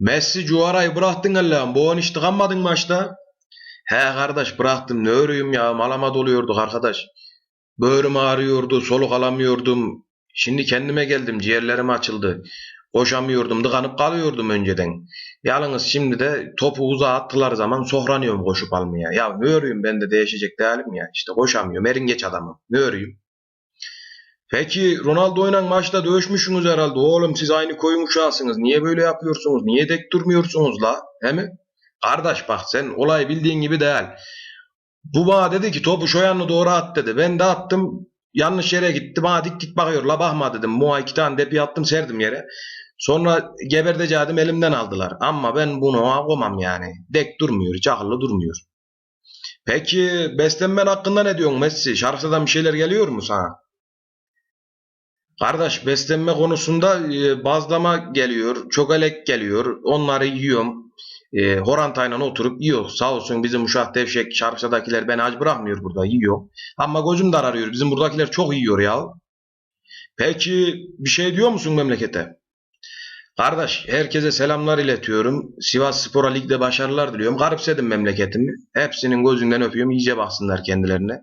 Messi Cuara'yı bıraktın Allah'ım. Bu on hiç tıkanmadın maçta. He kardeş bıraktım ne örüyüm ya malama doluyorduk arkadaş. Böğrüm ağrıyordu soluk alamıyordum. Şimdi kendime geldim ciğerlerim açıldı. Koşamıyordum tıkanıp kalıyordum önceden. Yalnız şimdi de topu uzağa attılar zaman sofranıyorum koşup almaya. Ya ne örüyüm ben de değişecek değilim ya. İşte koşamıyorum erin geç adamım. Ne örüyüm? Peki Ronaldo'yla maçta dövüşmüşsünüz herhalde. Oğlum siz aynı koyun uşağısınız. Niye böyle yapıyorsunuz? Niye tek durmuyorsunuz la? He mi? Kardeş bak sen olay bildiğin gibi değil. Bu bana dedi ki topu şu doğru at dedi. Ben de attım. Yanlış yere gitti. Bana dik dik bakıyor. La bakma dedim. Muha iki tane depi attım serdim yere. Sonra geberdeceğim elimden aldılar. Ama ben bunu akomam yani. Dek durmuyor. Hiç akıllı durmuyor. Peki beslenmen hakkında ne diyorsun Messi? Şarkıdan bir şeyler geliyor mu sana? Kardeş beslenme konusunda e, bazlama geliyor, çokolek geliyor. Onları yiyorum. E, horantayla oturup yiyor. Sağ olsun bizim uşak devşek şarkıdakiler beni aç bırakmıyor burada yiyor. Ama gözüm de arıyor. Bizim buradakiler çok yiyor ya. Peki bir şey diyor musun memlekete? Kardeş herkese selamlar iletiyorum. Sivas Spor'a ligde başarılar diliyorum. Garipsedim memleketimi. Hepsinin gözünden öpüyorum. İyice baksınlar kendilerine.